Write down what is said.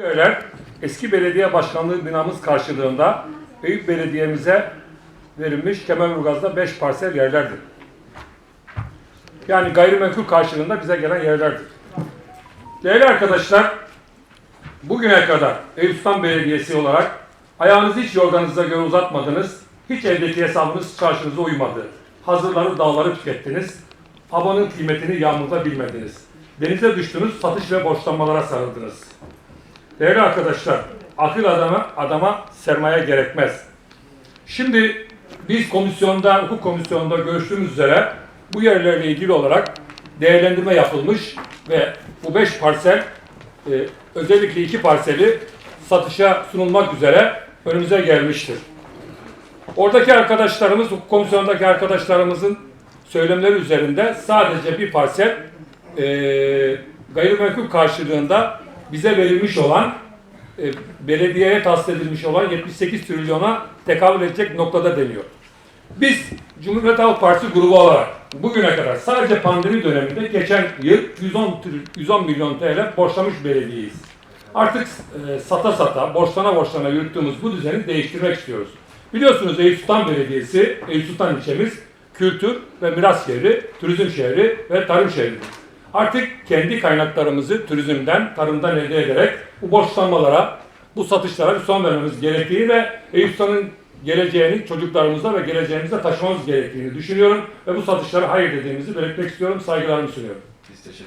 yerler eski belediye başkanlığı binamız karşılığında Eyüp Belediye'mize verilmiş Kemerburgaz'da 5 parsel yerlerdir. Yani gayrimenkul karşılığında bize gelen yerlerdir. Değerli arkadaşlar, bugüne kadar Eyüp Sultan Belediyesi olarak ayağınızı hiç yorganınıza göre uzatmadınız, hiç eldeki hesabınız çarşınıza uymadı. Hazırları dağları tükettiniz, havanın kıymetini yağmurda bilmediniz. Denize düştünüz, satış ve borçlanmalara sarıldınız. Değerli arkadaşlar, akıl adama, adama sermaye gerekmez. Şimdi biz komisyonda, hukuk komisyonunda görüştüğümüz üzere bu yerlerle ilgili olarak değerlendirme yapılmış ve bu beş parsel, e, özellikle iki parseli satışa sunulmak üzere önümüze gelmiştir. Oradaki arkadaşlarımız, hukuk komisyonundaki arkadaşlarımızın söylemleri üzerinde sadece bir parsel e, gayrimenkul karşılığında bize verilmiş olan e, belediyeye tahsis edilmiş olan 78 trilyona tekabül edecek noktada deniyor. Biz Cumhuriyet Halk Partisi grubu olarak bugüne kadar sadece pandemi döneminde geçen yıl 110, tr- 110 milyon TL borçlamış belediyeyiz. Artık e, sata sata, borçlana borçlana yürüttüğümüz bu düzeni değiştirmek istiyoruz. Biliyorsunuz Eyüp Sultan Belediyesi, Eyüp Sultan ilçemiz kültür ve miras şehri, turizm şehri ve tarım şehridir. Artık kendi kaynaklarımızı turizmden, tarımdan elde ederek bu borçlanmalara, bu satışlara bir son vermemiz gerektiği ve Eyüp Sultan'ın geleceğini çocuklarımıza ve geleceğimize taşımamız gerektiğini düşünüyorum ve bu satışlara hayır dediğimizi belirtmek istiyorum, saygılarımı sunuyorum. Biz teşekkür